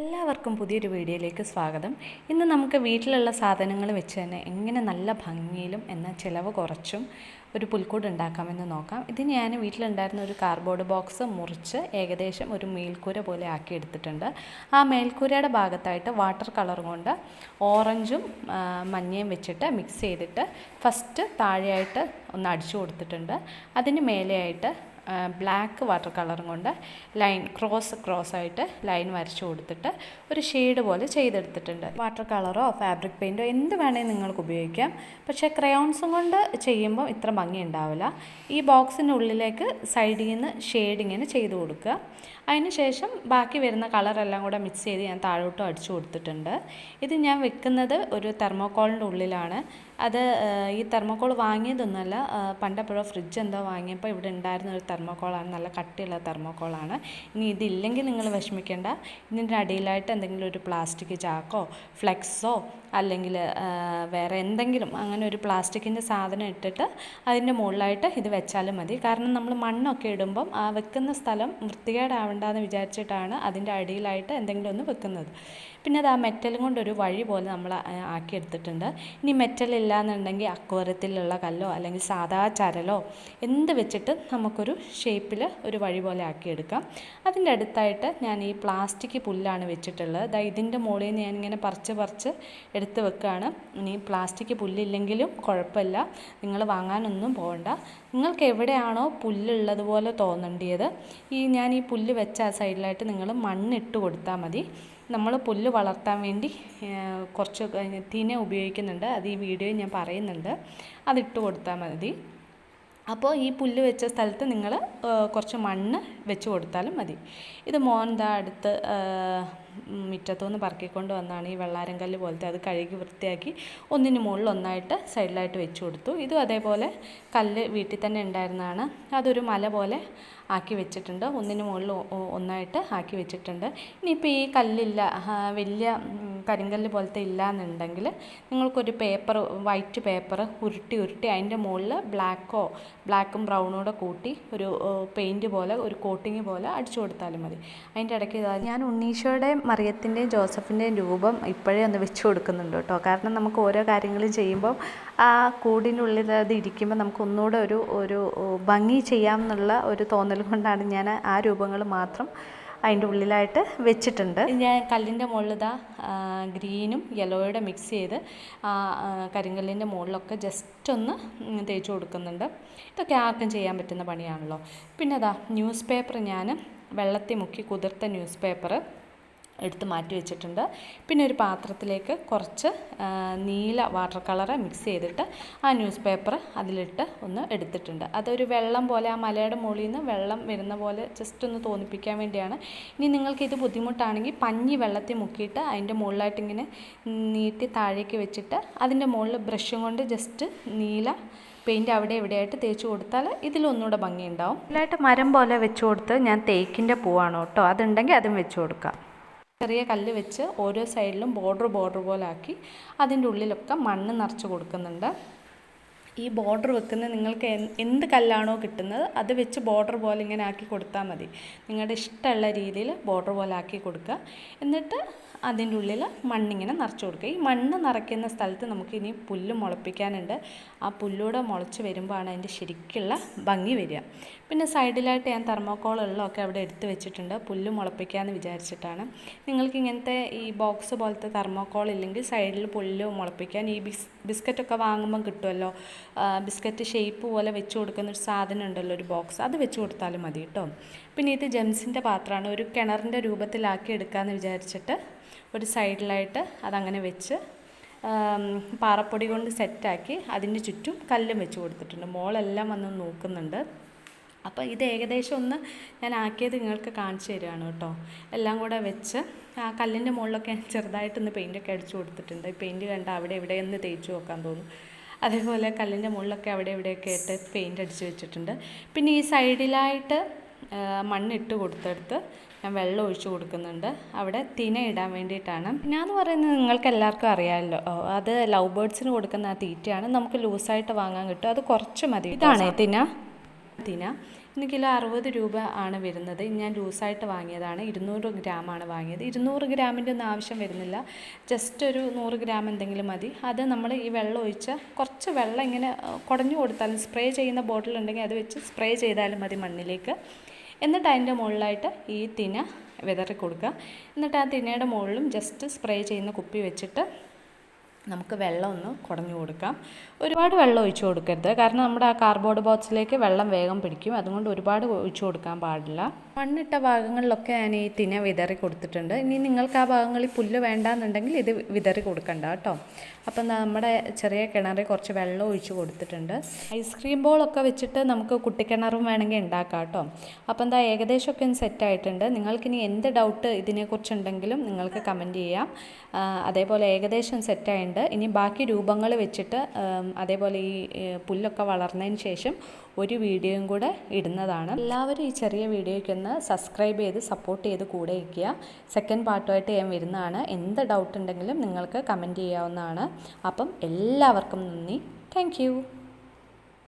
എല്ലാവർക്കും പുതിയൊരു വീഡിയോയിലേക്ക് സ്വാഗതം. ഇന്ന് നമുക്ക് വീട്ടിലുള്ള സാധനങ്ങൾ വെച്ച് തന്നെ എങ്ങനെ നല്ല ഭംഗിയിലും എന്നാൽ ചിലവ് കുറച്ചും ഒരു പുൽക്കൂട് ഉണ്ടാക്കാമെന്ന് നോക്കാം. ഇത് ഞാൻ വീട്ടിലുണ്ടായിരുന്ന ഒരു കാർഡ്ബോർഡ് ബോക്സ് മുറിച്ച് ഏകദേശം ഒരു മേൽക്കൂര പോലെ ആക്കി എടുത്തിട്ടുണ്ട്. ആ മേൽക്കൂരയുടെ ഭാഗത്തായിട്ട് വാട്ടർ കളർ കൊണ്ട് ഓറഞ്ചും മഞ്ഞയും വെച്ചിട്ട് മിക്സ് ചെയ്തിട്ട് ഫസ്റ്റ് താഴെയായിട്ട് ഒന്ന് അടിച്ചു കൊടുത്തിട്ടുണ്ട്. അതിന് മേലെയായിട്ട് ബ്ലാക്ക് വാട്ടർ കളറും കൊണ്ട് ലൈൻ ക്രോസ് ക്രോസ് ആയിട്ട് ലൈൻ വരച്ചു കൊടുത്തിട്ട് ഒരു ഷെയ്ഡ് പോലെ ചെയ്തെടുത്തിട്ടുണ്ട്. വാട്ടർ കളറോ ഫാബ്രിക് പെയിന്റോ എന്ത് വേണേലും നിങ്ങൾക്ക് ഉപയോഗിക്കാം. പക്ഷേ ക്രയോൺസും കൊണ്ട് ചെയ്യുമ്പോൾ ഇത്ര ഭംഗി ഉണ്ടാവില്ല. ഈ ബോക്സിന്റെ ഉള്ളിലേക്ക് സൈഡിൽ നിന്ന് ഷെയ്ഡ് ഇങ്ങനെ ചെയ്ത് കൊടുക്കുക. അതിന് ശേഷം ബാക്കി വരുന്ന കളറെല്ലാം കൂടെ മിക്സ് ചെയ്ത് ഞാൻ താഴോട്ടും അടിച്ചു കൊടുത്തിട്ടുണ്ട്. ഇത് ഞാൻ വെക്കുന്നത് ഒരു തെർമോക്കോളിന്റെ ഉള്ളിലാണ്. അത് ഈ തെർമോക്കോൾ വാങ്ങിയതൊന്നുമല്ല. പണ്ടെപ്പോഴോ ഫ്രിഡ്ജ് എന്തോ വാങ്ങിയപ്പോൾ ഇവിടെ ഉണ്ടായിരുന്ന ഒരു തെർമോക്കോളാണ്. നല്ല കട്ടിയുള്ള തെർമോക്കോളാണ്. ഇനി ഇതില്ലെങ്കിൽ നിങ്ങൾ വിഷമിക്കേണ്ട. ഇതിന്റെ അടിയിലായിട്ട് എന്തെങ്കിലും ഒരു പ്ലാസ്റ്റിക് ചാക്കോ ഫ്ലെക്സോ അല്ലെങ്കിൽ വേറെ എന്തെങ്കിലും അങ്ങനെ ഒരു പ്ലാസ്റ്റിക്കിന്റെ സാധനം ഇട്ടിട്ട് അതിന്റെ മുകളിലായിട്ട് ഇത് വെച്ചാലും മതി. കാരണം നമ്മൾ മണ്ണൊക്കെ ഇടുമ്പം ആ വെക്കുന്ന സ്ഥലം വൃത്തികേടാവണ്ടെന്ന് വിചാരിച്ചിട്ടാണ് അതിന്റെ അടിയിലായിട്ട് എന്തെങ്കിലും ഒന്ന് വെക്കുന്നത്. പിന്നെ അത് ആ മെറ്റലും കൊണ്ടൊരു വഴി പോലെ നമ്മൾ ആക്കിയെടുത്തിട്ടുണ്ട്. ഇനി മെറ്റൽ ഇല്ല എന്നുണ്ടെങ്കിൽ അക്വരത്തിലുള്ള കല്ലോ അല്ലെങ്കിൽ സാധാ ചരലോ എന്ത് വെച്ചിട്ട് നമുക്കൊരു ഷേപ്പിൽ ഒരു വഴി പോലെ ആക്കിയെടുക്കാം. അതിന്റെ അടുത്തായിട്ട് ഞാൻ ഈ പ്ലാസ്റ്റിക് പുല്ലാണ് വെച്ചിട്ടുള്ളത്. അതായത് ഇതിന്റെ മുകളിൽ നിന്ന് ഞാനിങ്ങനെ പറിച്ച് പറിച്ച് എടുത്ത് വെക്കുകയാണ്. ഇനി പ്ലാസ്റ്റിക് പുല്ലില്ലെങ്കിലും കുഴപ്പമില്ല. നിങ്ങൾ വാങ്ങാനൊന്നും പോകണ്ട. നിങ്ങൾക്ക് എവിടെയാണോ പുല്ലുള്ളതുപോലെ തോന്നേണ്ടിയത് ഈ ഞാൻ ഈ പുല്ല് വെച്ച ആ സൈഡിലായിട്ട് നിങ്ങൾ മണ്ണിട്ട് കൊടുത്താൽ മതി. നമ്മൾ പുല്ല് വളർത്താൻ വേണ്ടി കുറച്ച് തിന ഉപയോഗിക്കുന്നുണ്ട്. അത് ഈ വീഡിയോയിൽ ഞാൻ പറയുന്നുണ്ട്. അതിട്ട് കൊടുത്താൽ മതി. അപ്പോൾ ഈ പുല്ല് വെച്ച സ്ഥലത്ത് നിങ്ങൾ കുറച്ച് മണ്ണ് വെച്ച് കൊടുത്താലും മതി. ഇത് മോൻ ദാ അടുത്ത് മുറ്റത്തുനിന്ന് പറക്കിക്കൊണ്ട് വന്നാണ് ഈ വെള്ളാരം കല്ല് പോലത്തെ അത് കഴുകി വൃത്തിയാക്കി ഒന്നിന് മുകളിൽ ഒന്നായിട്ട് സൈഡിലായിട്ട് വെച്ച് കൊടുത്തു. ഇതും അതേപോലെ കല്ല് വീട്ടിൽ തന്നെ ഉണ്ടായിരുന്നതാണ്. അതൊരു മല പോലെ ആക്കി വെച്ചിട്ടുണ്ട്. ഒന്നിന് മുകളിൽ ഒന്നായിട്ട് ആക്കി വെച്ചിട്ടുണ്ട്. ഇനിയിപ്പോൾ ഈ കല്ലില്ല വലിയ കരിങ്കല്ല് പോലത്തെ ഇല്ല എന്നുണ്ടെങ്കിൽ നിങ്ങൾക്കൊരു പേപ്പർ വൈറ്റ് പേപ്പർ ഉരുട്ടി ഉരുട്ടി അതിന്റെ മുകളിൽ ബ്ലാക്കോ ബ്ലാക്കും ബ്രൗണും കൂടെ കൂട്ടി ഒരു പെയിന്റ് പോലെ ഒരു കോട്ടിങ് പോലെ അടിച്ചു കൊടുത്താലും മതി. അതിന്റെ ഇടയ്ക്ക് ഞാൻ ഉണ്ണീശോയുടെയും മറിയത്തിന്റെയും ജോസഫിന്റെയും രൂപം ഇപ്പോഴേ ഒന്ന് വെച്ച് കൊടുക്കുന്നുണ്ട് കേട്ടോ. കാരണം നമുക്ക് ഓരോ കാര്യങ്ങളും ചെയ്യുമ്പോൾ ആ കൂടിനുള്ളിൽ അത് ഇരിക്കുമ്പോൾ നമുക്ക് ഒന്നുകൂടെ ഒരു ഒരു ഭംഗി ചെയ്യാം എന്നുള്ള ഒരു തോന്നൽ കൊണ്ടാണ് ഞാൻ ആ രൂപങ്ങൾ മാത്രം അതിന്റെ ഉള്ളിലായിട്ട് വെച്ചിട്ടുണ്ട്. ഞാൻ കല്ലിന്റെ മുകളിൽ ഇതാ ഗ്രീനും യെല്ലോയുടെ മിക്സ് ചെയ്ത് കരിങ്കല്ലിന്റെ മുകളിലൊക്കെ ജസ്റ്റ് ഒന്ന് തേച്ച് കൊടുക്കുന്നുണ്ട്. ഇതൊക്കെ ആർക്കും ചെയ്യാൻ പറ്റുന്ന പണിയാണല്ലോ. പിന്നെ അതാ ന്യൂസ് പേപ്പർ ഞാൻ വെള്ളത്തിൽ മുക്കി കുതിർത്ത ന്യൂസ് പേപ്പർ എടുത്ത് മാറ്റി വെച്ചിട്ടുണ്ട്. പിന്നെ ഒരു പാത്രത്തിലേക്ക് കുറച്ച് നീല വാട്ടർ കളർ മിക്സ് ചെയ്തിട്ട് ആ ന്യൂസ് പേപ്പർ അതിലിട്ട് ഒന്ന് എടുത്തിട്ടുണ്ട്. അതൊരു വെള്ളം പോലെ ആ മലയുടെ മുകളിൽ നിന്ന് വെള്ളം വരുന്ന പോലെ ജസ്റ്റ് ഒന്ന് തോന്നിപ്പിക്കാൻ വേണ്ടിയാണ്. ഇനി നിങ്ങൾക്ക് ഇത് ബുദ്ധിമുട്ടാണെങ്കിൽ പഞ്ഞി വെള്ളത്തിൽ മുക്കിയിട്ട് അതിന്റെ മുകളിലായിട്ട് ഇങ്ങനെ നീട്ടി താഴേക്ക് വെച്ചിട്ട് അതിന്റെ മുകളിൽ ബ്രഷും കൊണ്ട് ജസ്റ്റ് നീല പെയിന്റ് അവിടെ എവിടെയായിട്ട് തേച്ച് കൊടുത്താൽ ഇതിലൊന്നുകൂടെ ഭംഗിയുണ്ടാവും. ഇതിലായിട്ട് മരം പോലെ വെച്ച് കൊടുത്ത് ഞാൻ തേക്കിന്റെ പൂവാണ് കേട്ടോ. അതുണ്ടെങ്കിൽ അതും വെച്ച് കൊടുക്കാം. ചെറിയ കല്ല് വെച്ച് ഓരോ സൈഡിലും ബോർഡർ ബോർഡർ പോലെ ആക്കി അതിന്റെ ഉള്ളിലൊക്കെ മണ്ണ് നിറച്ച് കൊടുക്കുന്നുണ്ട്. ഈ ബോർഡർ വെക്കുന്ന നിങ്ങൾക്ക് എന്ത് കല്ലാണോ കിട്ടുന്നത് അത് വെച്ച് ബോർഡർ പോലെ ഇങ്ങനെ ആക്കി കൊടുത്താൽ മതി. നിങ്ങളുടെ ഇഷ്ടമുള്ള രീതിയിൽ ബോർഡർ പോലെ ആക്കി കൊടുക്കുക എന്നിട്ട് അതിന്റെ ഉള്ളിൽ മണ്ണിങ്ങനെ നിറച്ച് കൊടുക്കുക ഈ മണ്ണ് നിറയ്ക്കുന്ന സ്ഥലത്ത് നമുക്ക് ഇനി പുല്ല് മുളപ്പിക്കാനുണ്ട്. ആ പുല്ലൂടെ മുളച്ച് വരുമ്പോഴാണ് അതിന്റെ ശരിക്കുള്ള ഭംഗി വരിക. പിന്നെ സൈഡിലായിട്ട് ഞാൻ തെർമോക്കോൾ ഉള്ളതൊക്കെ അവിടെ എടുത്ത് വെച്ചിട്ടുണ്ട്. പുല്ല് മുളപ്പിക്കാമെന്ന് വിചാരിച്ചിട്ടാണ്. നിങ്ങൾക്ക് ഇങ്ങനത്തെ ഈ ബോക്സ് പോലത്തെ തെർമോക്കോൾ ഇല്ലെങ്കിൽ സൈഡിൽ പുല്ല് മുളപ്പിക്കാൻ ഈ ബിസ് ബിസ്ക്കറ്റൊക്കെ വാങ്ങുമ്പം കിട്ടുമല്ലോ ബിസ്ക്കറ്റ് ഷേപ്പ് പോലെ വെച്ച് കൊടുക്കുന്ന ഒരു സാധനം ഉണ്ടല്ലോ ഒരു ബോക്സ്. അത് വെച്ച് കൊടുത്താലും മതി കേട്ടോ. പിന്നെ ഇത് ജെംസിന്റെ പാത്രമാണ്. ഒരു കിണറിന്റെ രൂപത്തിലാക്കി എടുക്കാമെന്ന് വിചാരിച്ചിട്ട് ഒരു സൈഡിലായിട്ട് അതങ്ങനെ വെച്ച് പാറപ്പൊടി കൊണ്ട് സെറ്റാക്കി അതിന്റെ ചുറ്റും കല്ലും വെച്ച് കൊടുത്തിട്ടുണ്ട്. മോളെല്ലാം വന്ന് നോക്കുന്നുണ്ട്. അപ്പോൾ ഇത് ഏകദേശം ഒന്ന് ഞാൻ ആക്കിയത് നിങ്ങൾക്ക് കാണിച്ചു തരികയാണ് കേട്ടോ. എല്ലാം കൂടെ വെച്ച് ആ കല്ലിന്റെ മുകളിലൊക്കെ ചെറുതായിട്ടൊന്ന് പെയിന്റൊക്കെ അടിച്ചു കൊടുത്തിട്ടുണ്ട്. പെയിന്റ് കണ്ട അവിടെ എവിടെയെന്ന് തേച്ച് നോക്കാൻ തോന്നും. അതേപോലെ കല്ലിന്റെ മുകളിലൊക്കെ അവിടെ ഇവിടെയൊക്കെ ആയിട്ട് പെയിന്റ് അടിച്ച് വെച്ചിട്ടുണ്ട്. പിന്നെ ഈ സൈഡിലായിട്ട് മണ്ണിട്ട് കൊടുത്തെടുത്ത് ഞാൻ വെള്ളം ഒഴിച്ചു കൊടുക്കുന്നുണ്ട്. അവിടെ തിന ഇടാൻ വേണ്ടിയിട്ടാണ്. പിന്നെ എന്ന് പറയുന്നത് നിങ്ങൾക്ക് എല്ലാവർക്കും അറിയാമല്ലോ. അത് ലവ് ബേർഡ്സിന് കൊടുക്കുന്ന ആ തീറ്റയാണ്. നമുക്ക് ലൂസായിട്ട് വാങ്ങാൻ കിട്ടും. അത് കുറച്ച് മതി. ഇതാണേ തിന? തിന. ഇന്ന് കിലോ അറുപത് രൂപ ആണ് വരുന്നത്. ഞാൻ ലൂസായിട്ട് വാങ്ങിയതാണ്. ഇരുന്നൂറ് ഗ്രാമാണ് വാങ്ങിയത്. ഇരുന്നൂറ് ഗ്രാമിന്റെ ഒന്നും ആവശ്യം വരുന്നില്ല. ജസ്റ്റ് ഒരു നൂറ് ഗ്രാം എന്തെങ്കിലും മതി. അത് നമ്മൾ ഈ വെള്ളം ഒഴിച്ച് കുറച്ച് വെള്ളം ഇങ്ങനെ കുടഞ്ഞു കൊടുത്താലും സ്പ്രേ ചെയ്യുന്ന ബോട്ടിൽ ഉണ്ടെങ്കിൽ അത് വെച്ച് സ്പ്രേ ചെയ്താലും മതി മണ്ണിലേക്ക്. എന്നിട്ട് അതിന്റെ മുകളിലായിട്ട് ഈ തിന വിതറി കൊടുക്കുക. എന്നിട്ട് ആ തിനയുടെ മുകളിലും ജസ്റ്റ് സ്പ്രേ ചെയ്യുന്ന കുപ്പി വെച്ചിട്ട് നമുക്ക് വെള്ളം ഒന്ന് കുടഞ്ഞു കൊടുക്കാം. ഒരുപാട് വെള്ളം ഒഴിച്ചു കൊടുക്കരുത്. കാരണം നമ്മുടെ ആ കാർബോർഡ് ബോക്സിലേക്ക് വെള്ളം വേഗം പിടിക്കും. അതുകൊണ്ട് ഒരുപാട് ഒഴിച്ചു കൊടുക്കാൻ പാടില്ല. മണ്ണിട്ട ഭാഗങ്ങളിലൊക്കെ ഞാൻ ഈ തിന വിതറി കൊടുത്തിട്ടുണ്ട്. ഇനി നിങ്ങൾക്ക് ആ ഭാഗങ്ങളിൽ പുല്ല് വേണ്ടാന്നുണ്ടെങ്കിൽ ഇത് വിതറി കൊടുക്കണ്ട കേട്ടോ. അപ്പം നമ്മുടെ ചെറിയ കിണറിൽ കുറച്ച് വെള്ളം ഒഴിച്ച് കൊടുത്തിട്ടുണ്ട്. ഐസ്ക്രീം ബോളൊക്കെ വെച്ചിട്ട് നമുക്ക് കുട്ടിക്കിണറും വേണമെങ്കിൽ ഉണ്ടാക്കാം കേട്ടോ. അപ്പം എന്താ ഏകദേശമൊക്കെ ഒന്ന് സെറ്റ് ആയിട്ടുണ്ട്. നിങ്ങൾക്കിനി എന്ത് ഡൗട്ട് ഇതിനെക്കുറിച്ചുണ്ടെങ്കിലും നിങ്ങൾക്ക് കമന്റ് ചെയ്യാം. അതേപോലെ ഏകദേശം സെറ്റായിട്ടുണ്ട് ഇനി ബാക്കി രൂപങ്ങൾ വെച്ചിട്ട് അതേപോലെ ഈ പുല്ലൊക്കെ വളർന്നതിന് ശേഷം ഒരു വീഡിയോയും കൂടെ ഇടുന്നതാണ്. എല്ലാവരും ഈ ചെറിയ വീഡിയോയ്ക്കൊന്ന് സബ്സ്ക്രൈബ് ചെയ്ത് സപ്പോർട്ട് ചെയ്ത് കൂടെ ഇരിക്കുക. സെക്കൻഡ് പാർട്ടുമായിട്ട് ഞാൻ വരുന്നതാണ്. എന്ത് ഡൗട്ട് ഉണ്ടെങ്കിലും നിങ്ങൾക്ക് കമന്റ് ചെയ്യാവുന്നതാണ്. അപ്പം എല്ലാവർക്കും നന്ദി. താങ്ക്